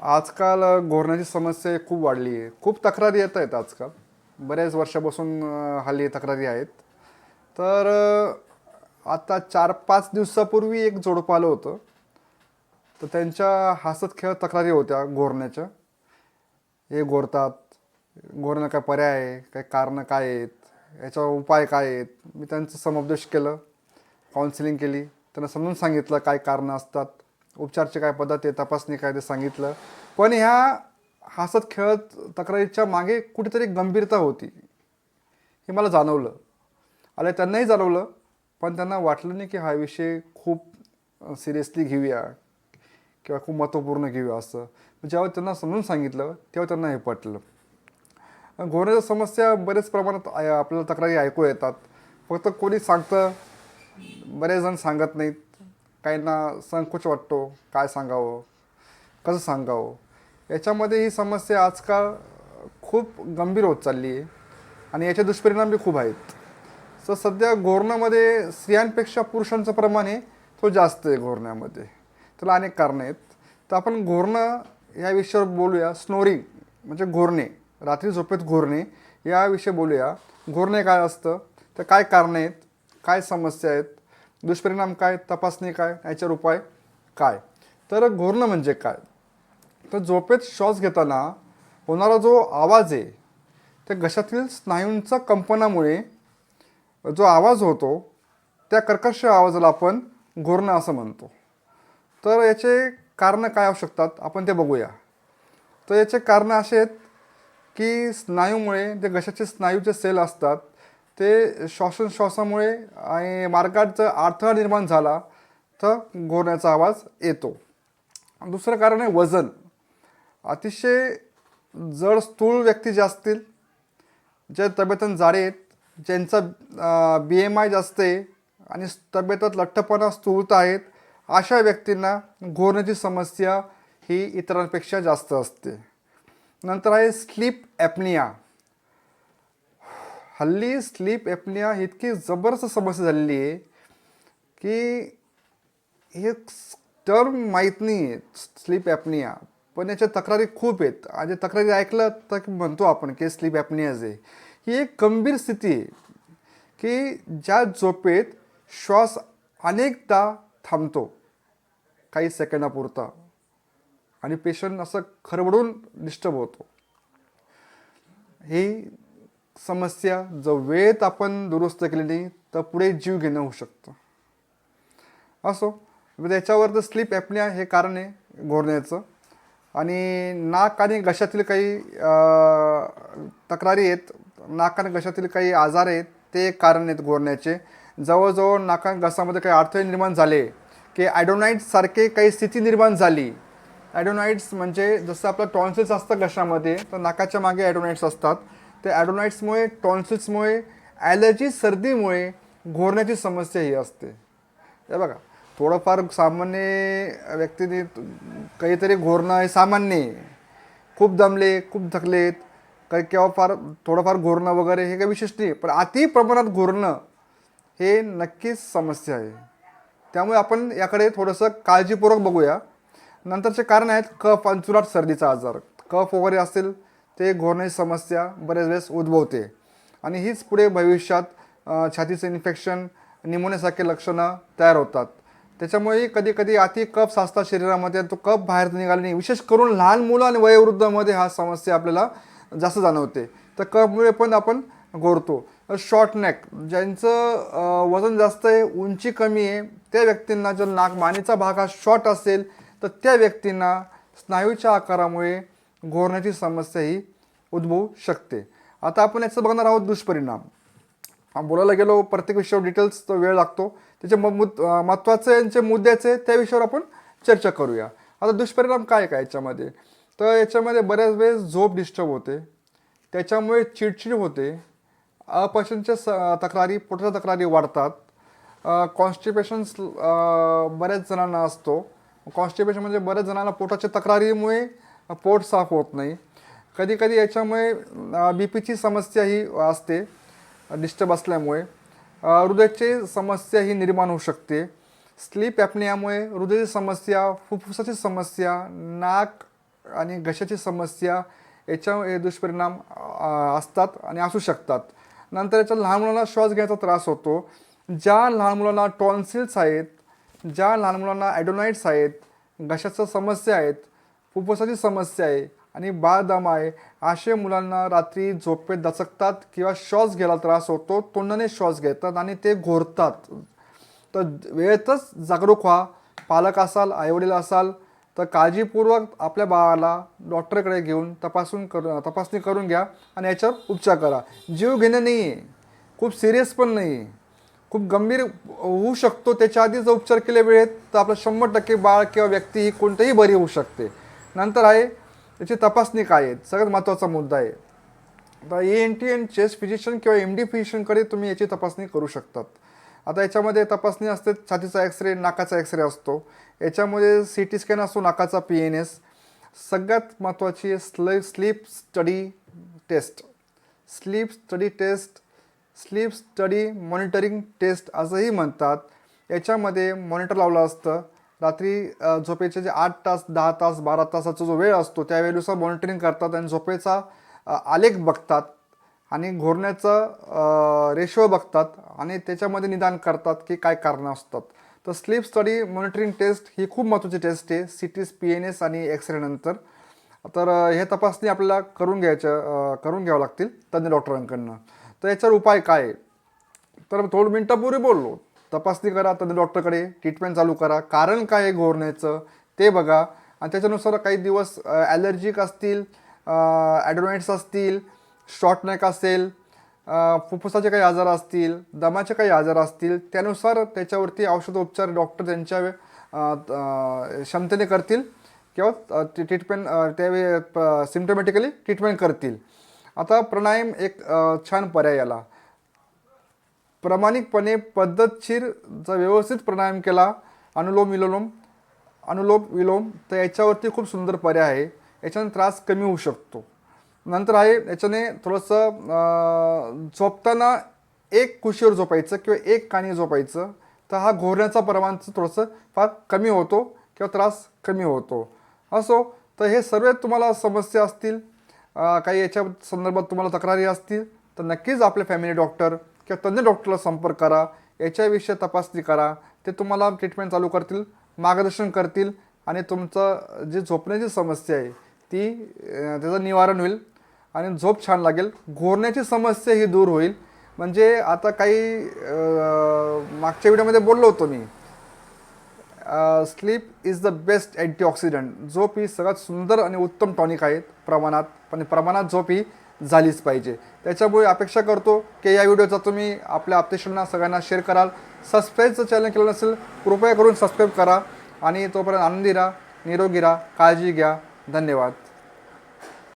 आजकाल घोरण्याची समस्या खूप वाढली आहे. खूप तक्रारी येत आहेत आजकाल. बऱ्याच वर्षापासून हल्ली तक्रारी आहेत. तर आता चार पाच दिवसापूर्वी एक जोडपं आलं होतं. तर त्यांच्या हसत खेळ तक्रारी होत्या घोरण्याच्या हे घोरतात घोरणं काय पर्याय आहे? काय कारणं काय आहेत? याच्यावर उपाय काय आहेत? मी त्यांचं समुपदेश केलं. काउन्सिलिंग केली. त्यांना समजून सांगितलं काय कारणं असतात. उपचारची काय पद्धत आहे तपासणी काय ते सांगितलं. पण ह्या हसत खेळत तक्रारीच्या मागे कुठेतरी गंभीरता होती. हे मला जाणवलं. आले त्यांनाही जाणवलं पण त्यांना वाटलं नाही की हा विषय खूप सिरियसली घेऊया किंवा खूप महत्त्वपूर्ण घेऊया असं. जेव्हा त्यांना समजून सांगितलं तेव्हा त्यांना हे पटलं. घोरण्याच्या समस्या बरेच प्रमाणात आपल्याला तक्रारी ऐकू येतात. फक्त कोणी सांगतं बरेच जण सांगत नाहीत. काहींना संकोच वाटतो काय सांगावं कसं सांगावं? याच्यामध्ये ही समस्या आजकाल खूप गंभीर होत चालली आहे आणि याचे दुष्परिणाम बी खूप आहेत. तर सध्या घोरण्यामध्ये स्त्रियांपेक्षा पुरुषांचं प्रमाण हे तो जास्त आहे घोरण्यामध्ये. त्याला अनेक कारणं आहेत. तर आपण घोरणं या विषयावर बोलूया. स्नोरिंग म्हणजे घोरणे. रात्री झोपेत घोरणे या विषयी बोलूया. घोरणे काय असतं? तर काय कारणं आहेत? काय समस्या आहेत? दुष्परिणाम काय तपासणी काय याच्यावर उपाय काय? तर घोरणं म्हणजे काय? तर झोपेत श्वास घेताना होणारा जो आवाज आहे त्या घशातील स्नायूंच्या कंपनामुळे जो आवाज होतो त्या कर्कश आवाजाला आपण घोरणं असं म्हणतो. तर याचे कारणं काय असू शकतात? आपण ते बघूया. तर याचे कारणं असे आहेत की स्नायूमुळे जे घशाचे स्नायूचे सेल असतात ते श्वासोच्छ्वासामुळे आणि मार्गात जर अडथळा निर्माण झाला तर घोरण्याचा आवाज येतो. दुसरं कारण आहे वजन. अतिशय जड स्थूल व्यक्ती जे असतील जे तब्येतन जाडे आहेत ज्यांचा बी एम आय जास्त आहे आणि तब्येतात लठ्ठपणा स्थूलता आहेत अशा व्यक्तींना घोरण्याची समस्या ही इतरांपेक्षा जास्त असते. नंतर आहे स्लीप ॲपनिया. हल्ली स्लीप ॲपनिया इतकी जबरदस्त समस्या झालेली आहे की हे टर्म माहीत नाही आहे स्लीप ॲपनिया. पण याच्या तक्रारी खूप आहेत. आणि तक्रारी ऐकलं तर म्हणतो आपण की स्लीप ॲपनियाज आहे ही एक गंभीर स्थिती आहे की ज्या झोपेत श्वास अनेकदा थांबतो काही सेकंदापुरता. आणि पेशंट असं खरबडून डिस्टर्ब होतो. ही समस्या जर वेळेत आपण दुरुस्त केली नाही तर पुढे जीव घेणं होऊ शकतं. असो म्हणजे त्याच्यावर तर स्लीप ॲपनिया हे कारण आहे घोरण्याचं. आणि नाक आणि घशातील काही तक्रारी आहेत नाक आणि घशातील काही आजार आहेत ते एक कारण आहेत घोरण्याचे. जवळजवळ नाक आणि घसामध्ये काही अडथळे निर्माण झाले की ॲडोनाईट्ससारखे काही स्थिती निर्माण झाली. ॲडोनाईट्स म्हणजे जसं आपलं टॉन्सिल्स असतं घशामध्ये तर नाकाच्या मागे ॲडोनाईट्स असतात. तर ॲडोनाईट्समुळे टॉन्सिल्समुळे ॲलर्जी सर्दीमुळे घोरण्याची समस्या ही असते. हे बघा थोडंफार सामान्य व्यक्तीने काहीतरी घोरणं हे सामान्य आहे. खूप दमले खूप थकलेत काही केव्हा फार थोडंफार घोरणं वगैरे हे काही विशेष नाही पण अति प्रमाणात घोरणं हे नक्कीच समस्या आहे. त्यामुळे आपण याकडे थोडंसं काळजीपूर्वक बघूया. नंतरचे कारण आहेत कफ आणि चुराट सर्दीचा आजार. कफ वगैरे असेल ते घोरण्याची समस्या बरेच वेळेस उद्भवते. आणि हीच पुढे भविष्यात छातीचं इन्फेक्शन निमोनियासारखे लक्षणं तयार होतात. त्याच्यामुळे कधी कधी अति कफ साचतात शरीरामध्ये तो कफ बाहेर निघाला नाही विशेष करून लहान मुलं आणि वयोवृद्धामध्ये हा समस्या आपल्याला जास्त जाणवते. तर कफमुळे पण आपण घोरतो. शॉर्ट नेक ज्यांचं वजन जास्त आहे उंची कमी आहे त्या व्यक्तींना जर नाक मानेचा भाग हा शॉर्ट असेल तर त्या व्यक्तींना स्नायूच्या आकारामुळे घोरण्याची समस्या ही उद्भवू शकते. आता आपण याचं बघणार आहोत दुष्परिणाम. बोलायला गेलो प्रत्येक विषयावर डिटेल्स तो वेळ लागतो. त्याचे म मुद महत्त्वाचे यांचे मुद्द्याचे त्या विषयावर आपण चर्चा करूया. आता दुष्परिणाम काय काय याच्यामध्ये? तर याच्यामध्ये बऱ्याच वेळेस झोप डिस्टर्ब होते. त्याच्यामुळे चिडचिड होते. अपचनच्या स तक्रारी पोटाच्या तक्रारी वाढतात. कॉन्स्टिपेशन्स बऱ्याच जणांना असतो. कॉन्स्टिपेशन म्हणजे बऱ्याच जणांना पोटाच्या तक्रारीमुळे पोट साफ होत नाही. कधीकधी याच्यामुळे बी पीची समस्या ही असते डिस्टर्ब असल्यामुळे. हृदयाची समस्या ही निर्माण होऊ शकते. स्लीप ॲपनियामुळे हृदयाची समस्या फुफ्फुसाची समस्या नाक आणि घशाची समस्या याच्या दुष्परिणाम असतात आणि असू शकतात. नंतर याच्या लहान मुलांना श्वास घ्यायचा त्रास होतो. ज्या लहान मुलांना टॉन्सिल्स आहेत ज्या लहान मुलांना ॲडोनाईट्स आहेत घशाच्या समस्या आहेत फुफ्फुसाची समस्या आहे आणि बाळदम आहे. असे मुलांना रात्री झोपेत दचकतात किंवा श्वास घ्यायला त्रास होतो तोंडाने श्वास घेतात आणि ते घोरतात. तर वेळेतच जागरूक व्हा. पालक असाल आईवडील असाल तर काळजीपूर्वक आपल्या बाळाला डॉक्टरकडे घेऊन तपासून कर तपासणी करून घ्या आणि याच्यावर उपचार करा. जीव घेणं नाही आहे खूप सिरियस पण नाही आहे खूप गंभीर होऊ शकतो. त्याच्या आधी जर उपचार केले वेळेत तर आपलं शंभर टक्के बाळ किंवा व्यक्ती ही कोणतंही बरी होऊ शकते. नंतर आहे त्याची तपासणी काय आहे? सगळ्यात महत्त्वाचा मुद्दा आहे. आता A N T N chest physician किंवा एम डी फिजिशियनकडे तुम्ही याची तपासणी करू शकतात. आता याच्यामध्ये तपासणी असते छातीचा एक्सरे नाकाचा एक्सरे असतो. याच्यामध्ये सी टी स्कॅन असतो नाकाचा पी एन एस सगळ्यात महत्त्वाची sl sleep study test. Sleep study test sleep study monitoring test असंही म्हणतात. याच्यामध्ये मॉनिटर लावलं असतं. रात्री झोपेचे जे आठ तास दहा तास बारा तासाचा जो वेळ असतो त्यावेळेनुसार मॉनिटरिंग करतात आणि झोपेचा आलेख बघतात आणि घोरण्याचं रेशो बघतात आणि त्याच्यामध्ये निदान करतात की काय कारणं असतात. तर स्लीप स्टडी मॉनिटरिंग टेस्ट ही खूप महत्त्वाची टेस्ट आहे C T P N S आणि एक्सरेनंतर तर हे तपासणी आपल्याला करून घ्यायच्या करून घ्यावं लागतील तज्ज्ञ डॉक्टरांकडनं. तर याच्यावर उपाय काय? आहे तर थोडं मिनटापूर्वी बोललो. तपासणी करा तज्ञ डॉक्टरकडे ट्रीटमेंट चालू करा. कारण काय आहे घोरण्याचं? ते बघा. आणि त्याच्यानुसार काही दिवस ॲलर्जिक असतील ॲडोनाईट्स असतील शॉर्ट नेक असेल फुफ्फुसाचे काही आजार असतील दमाचे काही आजार असतील त्यानुसार त्याच्यावरती औषधोपचार डॉक्टर त्यांच्या क्षमतेने करतील किंवा ट्रीटमेंट त्यावेळी सिम्टमॅटिकली ट्रीटमेंट करतील. आता प्राणायाम एक छान पर्याय याला. प्रामाणिकपणे पद्धतशीर जर व्यवस्थित प्राणायाम केला. अनुलोम विलोम अनुलोम विलोम तर याच्यावरती खूप सुंदर पर्याय आहे. याच्याने त्रास कमी होऊ शकतो. नंतर आहे याच्याने थोडंसं झोपताना एक कुशीवर झोपायचं किंवा एक काणी झोपायचं. तर हा घोरण्याचा प्रमाण थोडंसं फार कमी होतो किंवा त्रास कमी होतो. असो तर हे सर्व तुम्हाला समस्या असतील काही याच्या संदर्भात तुम्हाला तक्रारी असतील तर नक्कीच आपले फॅमिली डॉक्टर किंवा तज्ज्ञ डॉक्टरला संपर्क करा याच्याविषयी तपासणी करा ते तुम्हाला ट्रीटमेंट चालू करतील मार्गदर्शन करतील आणि तुमचं जी झोपण्याची समस्या आहे ती त्याचं निवारण होईल आणि झोप छान लागेल. घोरण्याची समस्या ही दूर होईल. म्हणजे आता काही मागच्या व्हिडिओमध्ये बोललो होतो मी sleep is the best antioxidant झोप ही सगळ्यात सुंदर आणि उत्तम टॉनिक आहे प्रमाणात. पण प्रमाणात झोप ही झालीच पाहिजे. त्याच्यामुळे अपेक्षा करतो की या व्हिडिओचा तुम्ही आपल्या आपतेशांना सगळ्यांना शेअर कराल. सबस्क्राईबचं चॅनल केलं नसेल कृपया करून सबस्क्राईब करा आणि तोपर्यंत आनंदी राहा निरोगी राहा काळजी घ्या. धन्यवाद.